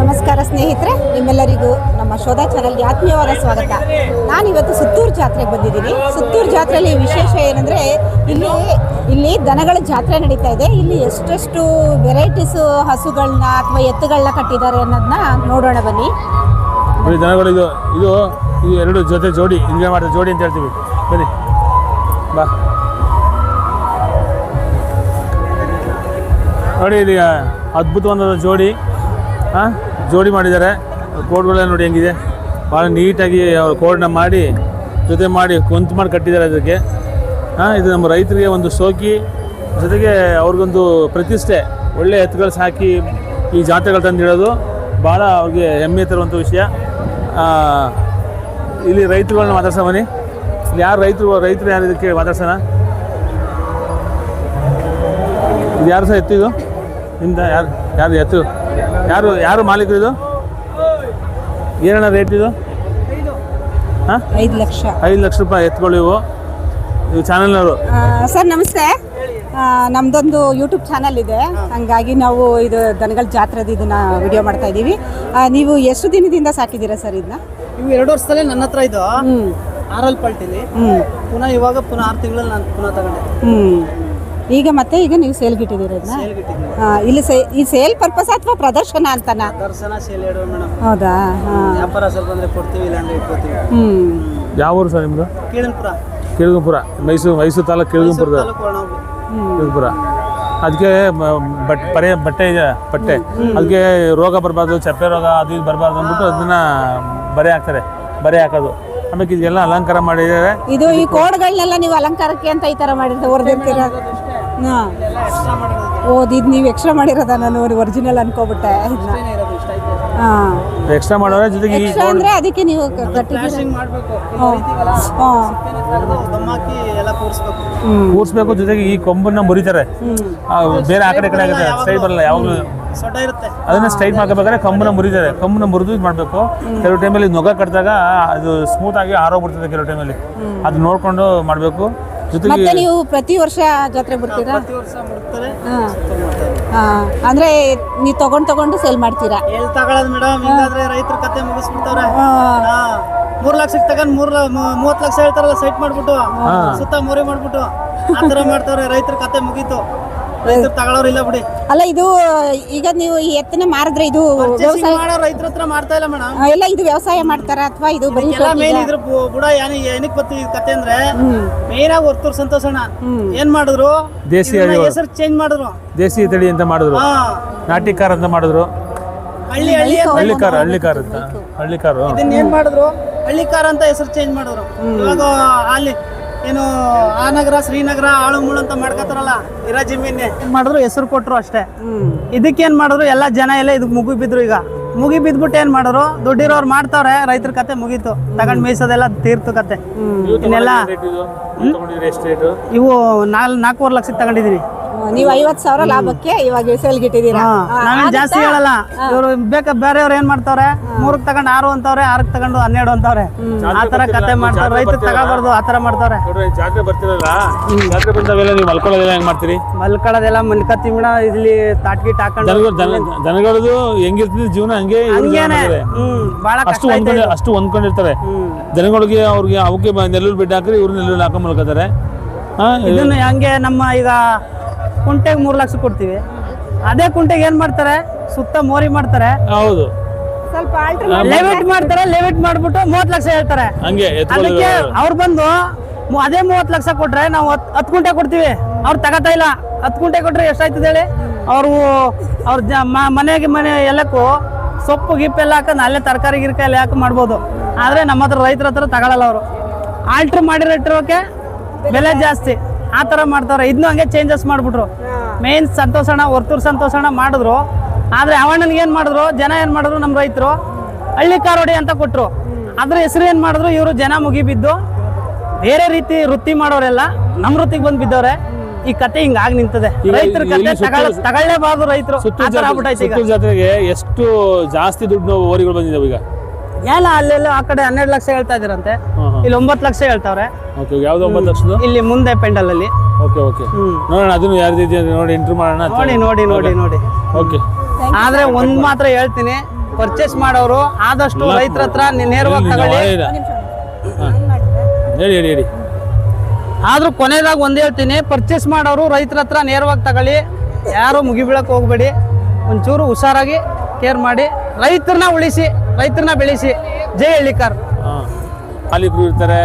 ನಮಸ್ಕಾರ ಸ್ನೇಹಿತರೆ, ನಿಮ್ಮೆಲ್ಲರಿಗೂ ನಮ್ಮ ಶೋಧ ಚಾನಲ್ಗೆ ಆತ್ಮೀಯವಾದ ಸ್ವಾಗತ. ನಾನು ಇವತ್ತು ಸುತ್ತೂರು ಜಾತ್ರೆಗೆ ಬಂದಿದ್ದೀನಿ. ಸುತ್ತೂರು ಜಾತ್ರೆಯಲ್ಲಿ ವಿಶೇಷ ಏನಂದರೆ, ಇಲ್ಲಿ ಇಲ್ಲಿ ದನಗಳ ಜಾತ್ರೆ ನಡೀತಾ ಇದೆ. ಇಲ್ಲಿ ಎಷ್ಟೆಷ್ಟು ವೆರೈಟೀಸು ಹಸುಗಳನ್ನ ಅಥವಾ ಎತ್ತುಗಳನ್ನ ಕಟ್ಟಿದ್ದಾರೆ ಅನ್ನೋದನ್ನ ನೋಡೋಣ ಬನ್ನಿ. ದನಗಳು ಇದು ಇದು ಇದು ಎರಡು ಜೊತೆ ಜೋಡಿ, ಹಿಂಗೆ ಮಾಡಿದ ಜೋಡಿ ಅಂತ ಹೇಳ್ತೀವಿ. ಬನ್ನಿ. ಬಾ. ನೋಡಿ ಇಲ್ಲಿ ಅದ್ಭುತವಾದ ಜೋಡಿ ಹಾಂ ಜೋಡಿ ಮಾಡಿದ್ದಾರೆ. ಕೋಡ್ಗಳೆಲ್ಲ ನೋಡಿ ಹೆಂಗಿದೆ. ಭಾಳ ನೀಟಾಗಿ ಅವ್ರು ಕೋಡ್ನ ಮಾಡಿ, ಜೊತೆ ಮಾಡಿ ಕುಂತು ಮಾಡಿ ಕಟ್ಟಿದ್ದಾರೆ ಅದಕ್ಕೆ. ಹಾಂ ಇದು ನಮ್ಮ ರೈತರಿಗೆ ಒಂದು ಸೋಕಿ, ಜೊತೆಗೆ ಅವ್ರಿಗೊಂದು ಪ್ರತಿಷ್ಠೆ. ಒಳ್ಳೆ ಎತ್ತುಗಳು ಸಾಕಿ ಈ ಜಾತ್ರೆಗಳು ತಂದಿಡೋದು ಭಾಳ ಅವ್ರಿಗೆ ಹೆಮ್ಮೆ ತರುವಂಥ ವಿಷಯ. ಇಲ್ಲಿ ರೈತರುಗಳನ್ನ ಮಾತಾಡ್ಸ ಬನ್ನಿ. ಯಾರು ರೈತರು ರೈತರು ಯಾರು ಇದಕ್ಕೆ ಮಾತಾಡ್ಸೋಣ? ಇದು ಯಾರು ಸಹ ಎತ್ತು ಇದು? ನಿಮ್ದ ಯಾರು ಯಾರು ಎತ್ತು? ಯಾರು ಯಾರು ಮಾಲೀಕರು ಇದು? ಏನಣ್ಣ ರೇಟ್ ಇದು? ಹಾಂ? ಐದು ಲಕ್ಷ. ಐದು ಲಕ್ಷ ರೂಪಾಯಿ ಎತ್ಕೊಳ್ಳಿ ನೀವು ಇವು ಚಾನಲ್ನವರು ಸರ್ ನಮಸ್ತೆ. ನಮ್ಮದೊಂದು ನಮ್ದೊಂದು ಯೂಟ್ಯೂಬ್ ಚಾನಲ್ ಇದೆ. ಹಂಗಾಗಿ ನಾವು ಇದು ದನಗಳ ಜಾತ್ರೆದು ಇದನ್ನ ವಿಡಿಯೋ ಮಾಡ್ತಾ ಇದ್ದೀವಿ ನೀವು ಎಷ್ಟು ದಿನದಿಂದ ಸಾಕಿದ್ದೀರಾ ಸರ್ ಇದನ್ನ ಇವು ಎರಡು ವರ್ಷದಲ್ಲೇ ನನ್ನ ಹತ್ರ ಇದು. ಹ್ಞೂ ಆರಲ್ ಪಲ್ಟಿಲಿ. ಹ್ಞೂ ಪುನಃ ಇವಾಗ ಪುನಃ ಆರು ತಿಂಗಳಲ್ಲಿ ನಾನು ಪುನಃ ತಗೊಂಡೆ. ಹ್ಮ್. ಈಗ ಮತ್ತೆ ಈಗ ನೀವು ಸೇಲ್ಗೆ ಇಟ್ಟಿದ್ದೀರ ಇದನ್ನ? ಸೇಲ್ಗಿಟ್ಟಿದ್ದೀನಿ ಆ, ಇಲ್ಲಿ ಸೇ ಈ ಸೇಲ್ ಪರ್ಪಸ್ ಅಥವಾ ಪ್ರದರ್ಶನ ಅಂತನಾ? ದರ್ಶನ ಸೇಲ್ ಇಡುವ ಮೇಡಮ್. ಹೌದಾ? ಹಾ. ವ್ಯಾಪಾರ ಸ್ವಲ್ಪ ಬಂದ್ರೆ ಕೊಡ್ತೀವಿ ಇಲ್ಲಾಂದ್ರೆ ಇಟ್ಕೋತೀವಿ. ಹ್ಮ್. ಯಾವ ಊರು ಸರ್ ನಿಮ್ಮದು ಕೀಳನ್ಪುರ. ಕಿಳಗುಂಪುರ. ಮೈಸೂರು ಮೈಸೂರು ತಾಲೂಕು ಕಿಳಗುಂಪುರದ ತಾಲೂಕು ಒಣಗಿ ಕಿಳಗುಂಪುರ. ಅದಕ್ಕೆ ಬಟ್ ಪರೆ ಬಟ್ಟೆ ಇದೆ ಬಟ್ಟೆ. ಅದಕ್ಕೆ ರೋಗ ಬರಬಾರ್ದು ಚಪ್ಪೆ ರೋಗ ಅದು ಇದು ಬರಬಾರ್ದು ಅಂದ್ಬಿಟ್ಟು ಅದನ್ನ ಬರೆ ಹಾಕ್ತಾರೆ. ಬರೆ ಹಾಕೋದು. ಆಮೇಲೆ ಇದೆಲ್ಲ ಅಲಂಕಾರ ಮಾಡಿದ್ದಾರೆ. ಇದು ಈ ಕೋಡ್ಗಳನ್ನೆಲ್ಲ ನೀವು ಅಲಂಕಾರಕ್ಕೆ ಅಂತ ಈ ತರ ಮಾಡಿರ್ತೀರ ಹೊರದಿರ್ತೀರ ಹಾ. ಎಕ್ಸ್ಟ್ರಾ ಮಾಡಿರೋದು. ಓದ್ ಇದು ನೀವು ಎಕ್ಸ್ಟ್ರಾ ಮಾಡಿರೋದ ನಾನು ಒರಿಜಿನಲ್ ಅನ್ಕೋಬಿಟ್ಟೆ. ಎಕ್ಸ್ಟ್ರಾ ಮಾಡೋರೆ ಜೊತೆಗೆ ಈ ಎಕ್ಸ್ಟ್ರಾ ಅಂದ್ರೆ ಅದಕ್ಕೆ ನೀವು ಕಟ್ಟಿದ್ದೀರ. ಕೂರಿಸ್ಬೇಕು. ಹ್ಮ್. ಕೂರಿಸ್ಬೇಕು ಜೊತೆಗೆ ಈ ಕೊಂಬನ್ನ ಮುರಿತಾರೆ. ಆ, ಬೇರೆ ಆ ಕಡೆ ಈ ಕಡೆ ಆಗುತ್ತೆ ಸ್ಟ್ರೈಟ್ ಬರಲ್ಲ ಯಾವಾಗಲೂ ಅದನ್ನ ಸ್ಟ್ರೈಟ್ ಮಾಡ್ಕೋಬೇಕಾದ್ರೆ ಕಂಬನ ಮುರಿತಾರೆ. ಕಂಬನ ಮುರಿದು ಇದು ಮಾಡಬೇಕು. ಕೆಲವು ಟೈಮಲ್ಲಿ ನೊಗ ಕಟ್ಟಿದಾಗ ಅದು ಸ್ಮೂತ್ ಆಗಿ ಆರೋಗ್ಬಿಡ್ತದೆ ಕೆಲವು ಟೈಮಲ್ಲಿ ಅದು ನೋಡ್ಕೊಂಡು ಮಾಡಬೇಕು. ಮತ್ತೆ ನೀವು ಪ್ರತಿ ವರ್ಷ ಜಾತ್ರೆ ಬರ್ತೀರಾ? ಅಂದ್ರೆ ನೀವು ತಗೊಂಡ್ ತಗೊಂಡು ಸೇಲ್ ಮಾಡ್ತೀರಾ? ಎಲ್ಲಿ ತಗೊಳ್ಳೋದು ಮೇಡಮ್ ಹಿಂಗಾದ್ರೆ ರೈತರ ಕತೆ ಮುಗಿಸ್ಬಿಡ್ತಾವ್ರೆ ಮೂರ್ ಲಕ್ಷಕ್ಕೆ ತಗೊಂಡ್ ಮೂರ್ ಮೂವತ್ ಲಕ್ಷ ಹೇಳ್ತಾರಲ್ಲ ಸೈಟ್ ಮಾಡ್ಬಿಟ್ಟು. ಸುತ್ತ ಮೋರಿ ಮಾಡ್ಬಿಟ್ಟು. ಆತರ ಮಾಡ್ತಾವ್ರೆ ರೈತರ ಕತೆ ಮುಗೀತು. ಅಲ್ಲ ಇದು ಈಗ ನೀವು ಈ ಎತ್ತನ್ನ ಮಾರಿದ್ರೆ ಇದು ವ್ಯವಸಾಯ ಮಾಡೋ ರೈತರ ಹತ್ರ ಮಾಡ್ತಾ ಇಲ್ಲ ಮೇಡಮ್ ಎಲ್ಲ ಇದು ವ್ಯವಸಾಯ ಮಾಡ್ತಾರ ಅಥವಾ ಇದು ಬರೀ ಎಲ್ಲ ಮೇನ್ ಇದ್ರ ಬುಡ ಏನ್ ಏನಕ್ಕೆ ಬರ್ತೀವಿ ಈ ಕತೆ ಅಂದ್ರೆ ಮೇನ್ ಆಗಿ ಹೊರ್ತೂರ್ ಸಂತೋಷಣ. ಏನ್ ಮಾಡಿದ್ರು? ದೇಸಿ ಹೆಸರು ಚೇಂಜ್ ಮಾಡಿದ್ರು. ದೇಸಿ ತಳಿ ಅಂತ ಮಾಡಿದ್ರು. ಹಾ. ನಾಟಿ ಕಾರ್ ಅಂತ ಮಾಡಿದ್ರು. ಹಳ್ಳಿ ಹಳ್ಳಿ ಅಂತ ಹಳ್ಳಿ ಕಾರ್ ಹಳ್ಳಿ ಅಂತ. ಹಳ್ಳಿಕಾರ. ಇದನ್ನ ಏನ್ ಮಾಡಿದ್ರು? ಹಳ್ಳಿಕಾರ ಅಂತ ಹೆಸರು ಚೇಂಜ್ ಮಾಡಿದ್ರು. ಇವಾಗ ಅಲ್ಲಿ ಏನು ಆ ನಗರ ಶ್ರೀನಗರ ಆಳು ಮುಳು ಅಂತ ಮಾಡ್ಕೋತಾರಲ್ಲ ಇರೋ ಜಮೀನೆ ಏನ್ ಮಾಡಿದ್ರು ಹೆಸರು ಕೊಟ್ರು ಅಷ್ಟೇ. ಇದಕ್ಕೇನ್ ಮಾಡಿದ್ರು ಎಲ್ಲ ಜನ ಎಲ್ಲ ಇದಕ್ಕೆ ಮುಗಿ ಬಿದ್ರು ಈಗ. ಮುಗಿ ಬಿದ್ಬಿಟ್ಟು ಏನ್ ಮಾಡಿದ್ರು? ದುಡ್ಡಿರೋರು ಮಾಡ್ತಾವ್ರೆ ರೈತರ ಕತೆ ಮುಗೀತು. ತಗೊಂಡ್ ಮೇಯ್ಸೋದೆಲ್ಲ ತೀರ್ತು ಕತೆ. ಇನ್ನೆಲ್ಲ ಇವು ನಾಲ್ ನಾಲ್ಕೂವರೆ ಲಕ್ಷಕ್ಕೆ ತಗೊಂಡಿದೀನಿ ನೀವು ಐವತ್ ಸಾವಿರ ಲಾಭಕ್ಕೆ ಇವಾಗ ಸೇಲ್ಗೆ ಇಟ್ಟಿದ್ದೀರಾ? ಆ, ಜಾಸ್ತಿ ಹೇಳಲ್ಲ. ಇವರು ಬೇಕ ಬೇರೆಯವ್ರು ಏನ್ ಮಾಡ್ತಾವ್ರೆ? ಮೂರಕ್ಕೆ ತಗೊಂಡ್ ಆರು ಅಂತವ್ರೆ ಆರಕ್ಕೆ ತಗೊಂಡು ಹನ್ನೆರಡು ಅಂತವ್ರೆ. ಆ ತರ ಕತೆ ಮಾಡ್ತಾರೆ ರೈತ ತಗೋಬಾರ್ದು ಆ ತರ ಮಾಡ್ತಾವ್ರೆ. ನೋಡ್ರಿ ಜಾತ್ರೆ ಬರ್ತಿರಲ್ಲ ಜಾತ್ರೆ ನೀವು ಮಲ್ಕೊಳ್ಳೋದೆಲ್ಲ ಹೆಂಗ್ ಮಾಡ್ತೀರಿ? ಮಲ್ಕೊಳ್ಳೋದೆಲ್ಲ ಮಲ್ಕತ್ತಿ ಬಿಡ ಇಲ್ಲಿ ತಾಟ್ಗಿ ಹಾಕೊಂಡು ದನಗಳು ದನ ದನಗಳದು ಹೆಂಗಿರ್ತದೆ ಜೀವನ? ಹಂಗೆ. ಹ್ಮ್ ಬಾಳ ಅಷ್ಟು ಹೊಂದ್ಕೊಂಡು ಅಷ್ಟು ಹೊಂದ್ಕೊಂಡಿರ್ತಾರೆ. ಜನಗಳಿಗೆ ದನಗಳಿಗೆ ಅವ್ರಿಗೆ ಅವಕ್ಕೆ ನೆಲ್ಲೂರು ಬಿಟ್ಟು ಹಾಕ್ರಿ ಇವ್ರು ನೆಲ್ಲೂರು ಹಾಕೊಂಡ್ ಮಲ್ಕೋತಾರೆ ಹಾ ಇದನ್ನ ಹಂಗೆ ನಮ್ಮ ಈಗ ಕುಂಟೆಗೆ ಮೂರ್ ಲಕ್ಷ ಕೊಡ್ತೀವಿ. ಅದೇ ಕುಂಟೆಗೆ ಏನ್ ಮಾಡ್ತಾರೆ? ಸುತ್ತ ಮೋರಿ ಮಾಡ್ತಾರೆ. ಹೌದು. ಸ್ವಲ್ಪ ಲೆವಿಟ್ ಮಾಡ್ತಾರೆ. ಲೆವಿಟ್ ಮಾಡ್ಬಿಟ್ಟು ಮೂವತ್ ಲಕ್ಷ ಹೇಳ್ತಾರೆ. ಹಂಗೆ ಎತ್ಕೊಳ್ಳೋದು ಅದಕ್ಕೆ ಅವ್ರು ಬಂದು ಮು- ಅದೇ ಮೂವತ್ ಲಕ್ಷ ಕೊಟ್ರೆ ನಾವು ಹತ್ ಹತ್ತು ಕುಂಟೆ ಕೊಡ್ತೀವಿ. ಅವ್ರು ತಗತಾ ಇಲ್ಲ. ಹತ್ತು ಕುಂಟೆ ಕೊಟ್ರೆ ಎಷ್ಟಾಯ್ತದೆ ಹೇಳಿ? ಅವರು ಅವ್ರ ಜ ಮ- ಮನೆಗೆ ಮನೆ ಎಲ್ಲಕ್ಕೂ ಸೊಪ್ಪು ಗಿಪ್ಪೆಲ್ಲ ಹಾಕೊಂಡು ಅಲ್ಲೇ ತರಕಾರಿ ಗಿರ್ಕಾಯಿ ಎಲ್ಲ ಹಾಕಿ ಮಾಡ್ಬೋದು. ಆದ್ರೆ ನಮ್ಮ ಹತ್ರ ರೈತರ ಹತ್ರ ತಗೊಳಲ್ಲ ಅವರು. ಆಲ್ಟ್ರ್ ಮಾಡಿರೋಕೆ ಬೆಲೆ ಜಾಸ್ತಿ. ಆ ಥರ ಮಾಡ್ತಾವ್ರೆ. ಇದನ್ನು ಹಂಗೆ ಚೇಂಜಸ್ ಮಾಡ್ಬಿಟ್ರು. ಮೇನ್ ಸಂತೋಷಣ ವರ್ತೂರ್ ಸಂತೋಷಣ ಮಾಡಿದ್ರು. ಆದ್ರೆ ಅವಣ್ಣನಿಗೆ ಏನು ಮಾಡಿದ್ರು? ಜನ ಏನು ಮಾಡಿದ್ರು? ನಮ್ಮ ರೈತರು. ಹಳ್ಳಿ ಕಾರೋಡಿ ಅಂತ ಕೊಟ್ರು. ಅದ್ರ ಹೆಸರು ಏನು ಮಾಡಿದ್ರು? ಇವರು ಜನ ಮುಗಿಬಿದ್ದು. ಬೇರೆ ರೀತಿ ವೃತ್ತಿ ಮಾಡೋರೆಲ್ಲ ನಮ್ಮ ವೃತ್ತಿಗೆ ಬಂದು ಬಿದ್ದವ್ರೆ. ಈ ಕತೆ ಹಿಂಗಾಗಿ ನಿಂತದೆ. ರೈತರ ಕತೆ ತಗೊಳ್ಳೇಬಾರ್ದು ರೈತರು. ಜಾತ್ರೆಗೆ ಎಷ್ಟು ಜಾಸ್ತಿ ದುಡ್ಡು ಓರಿಗಳು ಬಂದಿದ್ದಾವೆ ಈಗ? ಎಲ್ಲ ಅಲ್ಲೆಲ್ಲ ಆ ಕಡೆ ಹನ್ನೆರಡು ಲಕ್ಷ ಹೇಳ್ತಾ ಹಾ ಇಲ್ಲಿ ಒಂಬತ್ತು ಲಕ್ಷ ಹೇಳ್ತಾವ್ರೆ. ಓಕೆ ಯಾವ್ದು ಒಂಬತ್ತು ಲಕ್ಷದ ಇಲ್ಲಿ ಮುಂದೆ ಪೆಂಡಲ್ ಅಲ್ಲಿ ಓಕೆ ಓಕೆ ನೋಡೋಣ ಅದನ್ನು ನೋಡಿ ಇಂಟ್ರೂ ಮಾಡೋಣ ನೋಡಿ ನೋಡಿ ನೋಡಿ ನೋಡಿ. ಓಕೆ ಆದ್ರೆ ಒಂದ್ ಮಾತ್ರ ಹೇಳ್ತೀನಿ ಪರ್ಚೇಸ್ ಮಾಡೋರು ಆದಷ್ಟು ರೈತರ ಹತ್ರ ನೇರವಾಗಿ ತಗೊಳ್ಳಿ. ಹೇಳಿ ಹೇಳಿ ಹೇಳಿ. ಆದ್ರೂ ಕೊನೆದಾಗ ಒಂದ್ ಹೇಳ್ತೀನಿ ಪರ್ಚೇಸ್ ಮಾಡೋರು ರೈತರ ಹತ್ರ ನೇರವಾಗಿ ತಗೊಳ್ಳಿ. ಯಾರು ಮುಗಿಬೀಳಕ್ ಹೋಗ್ಬೇಡಿ. ಒಂಚೂರು ಹುಷಾರಾಗಿ ಕೇರ್ ಮಾಡಿ ರೈತರನ್ನ ಉಳಿಸಿ. ರೈತರನ್ನ ಬೆಳೆಸಿ. ಜೈ ಹಳ್ಳಿಕಾರ್. ಹಾಂ ಮಾಲೀಕರು ಇರ್ತಾರೆ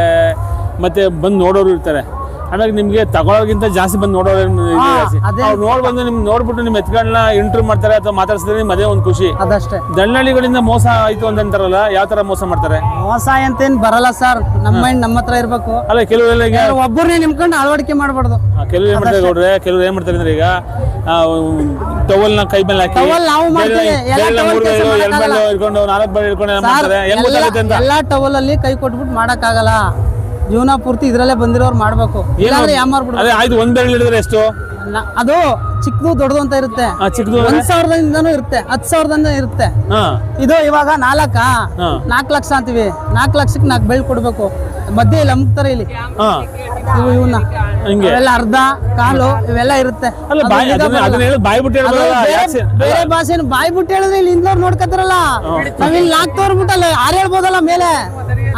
ಮತ್ತೆ ಬಂದು ನೋಡೋರು ಇರ್ತಾರೆ. ಆಮೇಲೆ ನಿಮಗೆ ತಗೊಳ್ಳೋರ್ಗಿಂತ ಜಾಸ್ತಿ ಬಂದು ನೋಡೋರು ನೋಡ್ ಬಂದು ನಿಮ್ ನೋಡ್ಬಿಟ್ಟು ನಿಮ್ಮ ಎತ್ಗಳನ್ನ ಇಂಟರ್ವ್ಯೂ ಮಾಡ್ತಾರೆ ಅಥವಾ ಮಾತಾಡ್ಸಿದ್ರೆ ನಿಮ್ ಅದೇ ಒಂದು ಖುಷಿ. ಅದಷ್ಟೇ. ದಳ್ಳಾಳಿಗಳಿಂದ ಮೋಸ ಆಯ್ತು ಅಂತ ಅಂತಾರಲ್ಲ ಯಾವ ತರ ಮೋಸ ಮಾಡ್ತಾರೆ? ಮೋಸ ಅಂತೇನ್ ಬರಲ್ಲ ಸರ್. ನಮ್ಮ ಮೈಂಡ್ ನಮ್ಮ ಹತ್ರ ಇರ್ಬೇಕು. ಅಲ್ಲ ಕೆಲವರೆಲ್ಲ ಒಬ್ಬರನ್ನೇ ನಿಮ್ಕೊಂಡು ಅಳವಡಿಕೆ ಮಾಡ್ಬಾರ್ದು. ಕೆಲವ್ರು ಏನ್ ಮಾಡ್ತಾರೆ ಗೌಡ್ರೆ ಕೆಲವ್ರು ಏನ್ ಮಾಡ್ತಾರೆ ಅಂದ್ರೆ ಈಗ ಟವಲ್ನ ಕೈ ಮೇಲೆ ಹಾಕಿ. Towel ನಾವು ಮಾಡ್ತೀವಿ. ಎಲ್ಲ ಟವಲ್ towel ಮೂರು ಕೆಲ್ಸ ಬೇರೆ ಮಾಡಕ್ಕಾಗಲ್ಲ. ಹಿಡ್ಕೊಂಡು ನಾಲ್ಕು ಬೇರೆ ಹಿಡ್ಕೊಂಡು ಏನ್ ಸರ್, ಮಾಡ್ತಾರೆ? ಹೆಂಗ್ ಎಲ್ಲ- ಗೊತ್ತಾಗುತ್ತೆ ಅಂತ? ಎಲ್ಲಾ ಟವಲ್ ಅಲ್ಲಿ ಕೈ ಕೊಟ್ಬಿಟ್ಟು ಮಾಡಕ್ಕಾಗಲ್ಲ. ಜೀವನ ಪೂರ್ತಿ ಇದ್ರಲ್ಲೇ ಬಂದಿರೋರು ಮಾಡ್ಬೇಕು. ಏನು ಇಲ್ಲಾಂದ್ರೆ ಯಾಮಾರ್ಬಿಡ್ಬೇಕು ಅದೇ ಆಯ್ತು ಒಂದ್ ಬೆರಳು ಹಿಡಿದ್ರೆ ಎಷ್ಟು? ನ- ಅದು ಚಿಕ್ಕದು ದೊಡ್ಡದು ಅಂತ ಇರುತ್ತೆ. ಆ ಚಿಕ್ಕದು ಒಂದ್ ಸಾವಿರದಿಂದನೂ ಇರುತ್ತೆ. ಹತ್ತು ಸಾವಿರದಿಂದ ಇರುತ್ತೆ. ಹಾ. ಇದು ಇವಾಗ ನಾಲ್ಕಾ? ಹಾ. ನಾಲ್ಕು ಲಕ್ಷ ಅಂತೀವಿ. ನಾಲ್ಕು ಲಕ್ಷಕ್ಕೆ ನಾಲ್ಕು ಬೆಳ್ ಕೊಡ್ಬೇಕು. ಮಧ್ಯೆ ಇಲ್ಲ ಅಮ್ತಾರೆ ಇಲ್ಲಿ. ಹಾ. ಇವು ಇವನ್ನ ಹಿಂಗೆ. ಇವೆಲ್ಲ ಅರ್ಧ ಕಾಲು ಇವೆಲ್ಲ ಇರುತ್ತೆ. ಅಲ್ಲ ಬಾಯಿ ನಿಜ ಅದನ್ನ ಅದನ್ನ ಹೇಳಿ ಬಾಯಿ ಬಿಟ್ಟು ಅದು ಹೇಳ್ಬೋದಲ್ಲ ಬೇರೆ- ಭಾಷೆ ಸೆ- ಬೇರೆ ಭಾಷೆನ ಬಾಯಿ ಬಿಟ್ಟು ಹೇಳಿದ್ರೆ ಇಲ್ಲಿ ಇಂದ್ಲವ್ರು ನೋಡ್ಕತ್ತಾರಲ್ಲ. ನಾವ್ ಇಲ್ಲಿ ನಾಲ್ಕು ತೋರ್ಬಿಟ್ಟಲ್ಲ ಯಾರು ಹೇಳ್ಬೋದಲ್ಲ ಮೇಲೆ?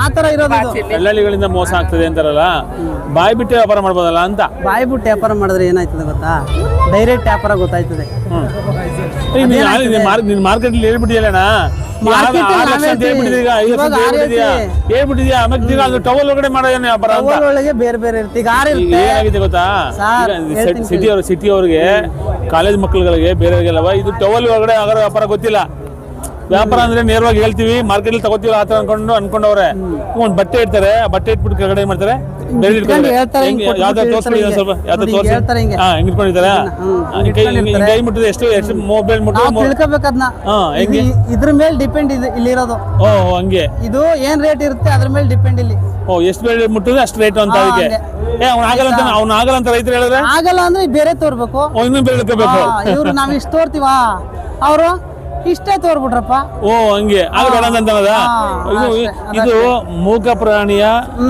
ಆ ತರ ಇರೋದು. ಮೋಸ ಆಗ್ತದೆ ಅಂತಾರಲ್ಲ ಬಾಯಿ ಬಿಟ್ಟು ವ್ಯಾಪಾರ ಮಾಡ್ಬೋದಲ್ಲ ಅಂತ? ಬಾಯಿ ಬಿಟ್ಟು ವ್ಯಾಪಾರ ಮಾಡಿದ್ರೆ ಏನಾಯ್ತದೆ ಗೊತ್ತಾ? ಡೈರೆಕ್ಟ್ ವ್ಯಾಪಾರ ಗೊತ್ತಾಯ್ತದೆ. ನೀನ್ ಮಾರ್ಕೆಟ್ ಹೇಳ್ಬಿಟ್ಟಿಯಲ್ಲಣ್ಣ ಬೇರೆ ಬೇರೆ ಏನಾಗಿದೆ ಗೊತ್ತಾ? ಸಿಟಿ ಸಿಟಿ ಅವ್ರಿಗೆ ಕಾಲೇಜ್ ಮಕ್ಕಳುಗಳಿಗೆ ಬೇರೆಯವರಿಗೆಲ್ಲವ ಇದು ಟವಲ್ ಒಳಗಡೆ ಆಗೋ ವ್ಯಾಪಾರ ಗೊತ್ತಿಲ್ಲ. ವ್ಯಾಪಾರ ಅಂದ್ರೆ ನೇರವಾಗಿ ಹೇಳ್ತೀವಿ ಮಾರ್ಕೆಟ್ ಅಲ್ಲಿ ತಗೋತೀವಿ ಆತರ ತರ ಅನ್ಕೊಂಡು ಅನ್ಕೊಂಡವ್ರೆ. ಒಂದ್ ಬಟ್ಟೆ ಇಡ್ತಾರೆ ಬಟ್ಟೆ ಇಟ್ಬಿಟ್ಟು ಕೆಳಗಡೆ ಏನ್ ಮಾಡ್ತಾರೆ? ಬೇರೆ ಇಟ್ಕೊಂಡು ಹೇಳ್ತಾರೆ, ಹಿಂಗ್ ಹೆಂಗೆ ಯಾವ್ದು ಕೊಟ್ಬಿಟ್ಟು ತೋರ್ಸ್ಬಿಡಿ ಸ್ವಲ್ಪ ಯಾವ್ದು ನೋಡಿ, ಹೇಳ್ತಾರೆ ಹಿಂಗೆ. ಹಾ ಹಿಂಗ್ ಇಟ್ಕೊಂಡಿದ್ದಾರೆ. ಕೈ ಮುಟ್ಟಿದ್ರೆ ಎಷ್ಟು ಎಷ್ಟು ಮೊಬೈಲ್ ಮುಟ್ಟು ನಾವು ತಿಳ್ಕೊಬೇಕು ಅದನ್ನ ಹಾ ಇದ್ರ ಮೇಲೆ ಡಿಪೆಂಡ್ ಇಲ್ಲಿರೋದು. ಓ ಹಂಗೆ. ಇದು ಏನ್ ರೇಟ್ ಇರುತ್ತೆ ಅದ್ರ ಮೇಲೆ ಡಿಪೆಂಡ್ ಇಲ್ಲಿ. ಓ ಎಷ್ಟು ಬೆಳೆ ಮುಟ್ಟಿದ್ರೆ ಅಷ್ಟು ರೇಟ್ ಅಂತ ಅದಕ್ಕೆ. ಏ ಅವ್ನ ಆಗಲ್ಲ ಅಂತ ಅವ್ನು ಆಗಲ್ಲ ಅಂತ ರೈತರು ಹೇಳಿದ್ರೆ? ಆಗಲ್ಲ ಅಂದ್ರೆ ಬೇರೆ ತೋರ್ಬೇಕು. ಇನ್ನೂ ಬೆಳೆ ಇಟ್ಕೋಬೇಕು. ಇವ್ರು ನಾವ್ ಇಷ್ಟ ತೋರ್ತೀವಾ? ಅವರು ಇಷ್ಟೇ ತೋರ್ಬಿಟ್ರಪ್ಪ. ಓ ಹಂಗೆ. ಅಂತ ಇದು ಮೂಕ ಪ್ರಾಣಿಯ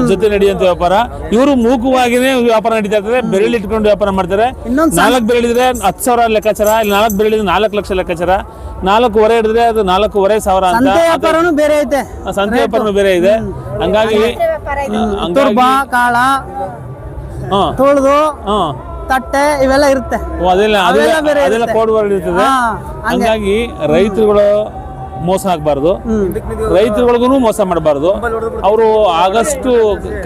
ಜೊತೆ ನಡೆಯುವಂತ ವ್ಯಾಪಾರ. ಇವರು ಮೂಕವಾಗಿನೇ ವ್ಯಾಪಾರ ನಡೀತಾ ಇರ್ತದೆ. ಬೆರಳು ಇಟ್ಕೊಂಡು ವ್ಯಾಪಾರ ಮಾಡ್ತಾರೆ. ನಾಲ್ಕು ಬೆರಳಿದ್ರೆ ಹತ್ತು ಸಾವಿರ ಲೆಕ್ಕಾಚಾರ ಇಲ್ಲಿ ನಾಲ್ಕು ಬೆರಳಿದ್ರೆ ನಾಲ್ಕು ಲಕ್ಷ ಲೆಕ್ಕಾಚಾರ. ನಾಲ್ಕೂವರೆ ಹಿಡಿದ್ರೆ ಅದು ನಾಲ್ಕೂವರೆ ಸಾವಿರ ಅಂತ. ವ್ಯಾಪಾರನೂ ಬೇರೆ ಐತೆ. ಆ ಸಂತೆ ವ್ಯಾಪಾರನೂ ಬೇರೆ ಇದೆ. ಹಂಗಾಗಿ ತುರ್ಬ ಕಾಳ ಹಾ. ತೊಳ್ದು ಹಾ. ತಟ್ಟೆ ಇವೆಲ್ಲ ಇರುತ್ತೆ. ಓ, ಅದೆಲ್ಲ ಅದೆಲ್ಲ ಬೇರೆ ಅದೆಲ್ಲ ಇರುತ್ತೆ. ಕೋಡ್ ವರ್ಡ್ ಇರ್ತದೆ. ಹಾ, ಹಂಗಾಗಿ ರೈತರುಗಳು ಮೋಸ ಆಗಬಾರ್ದು. ರೈತರುಗಳಿಗೂ ಮೋಸ ಮಾಡಬಾರ್ದು. ಅವರು ಆಗಷ್ಟು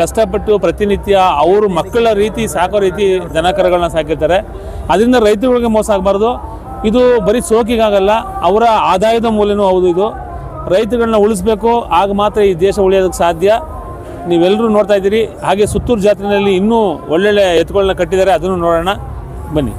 ಕಷ್ಟಪಟ್ಟು ಪ್ರತಿನಿತ್ಯ ಅವರು ಮಕ್ಕಳ ರೀತಿ ಸಾಕೋ ರೀತಿ ದನ ಕರುಗಳನ್ನ ಸಾಕಿರ್ತಾರೆ. ಅದರಿಂದ ರೈತರುಗಳಿಗೆ ಮೋಸ ಆಗಬಾರ್ದು. ಇದು ಬರೀ ಸೋಕಿಗಾಗಲ್ಲ ಅವರ ಆದಾಯದ ಮೂಲನೂ ಹೌದು ಇದು. ರೈತರುಗಳನ್ನ ಉಳಿಸ್ಬೇಕು ಆಗ ಮಾತ್ರ ಈ ದೇಶ ಉಳಿಯೋದಕ್ಕೆ ಸಾಧ್ಯ. ನೀವೆಲ್ಲರೂ ನೋಡ್ತಾ ಇದ್ದೀರಿ. ಹಾಗೆ ಸುತ್ತೂರು ಜಾತ್ರೆಯಲ್ಲಿ ಇನ್ನೂ ಒಳ್ಳೊಳ್ಳೆ ಎತ್ತುಗಳನ್ನ ಕಟ್ಟಿದ್ದಾರೆ. ಅದನ್ನು ನೋಡೋಣ. ಬನ್ನಿ.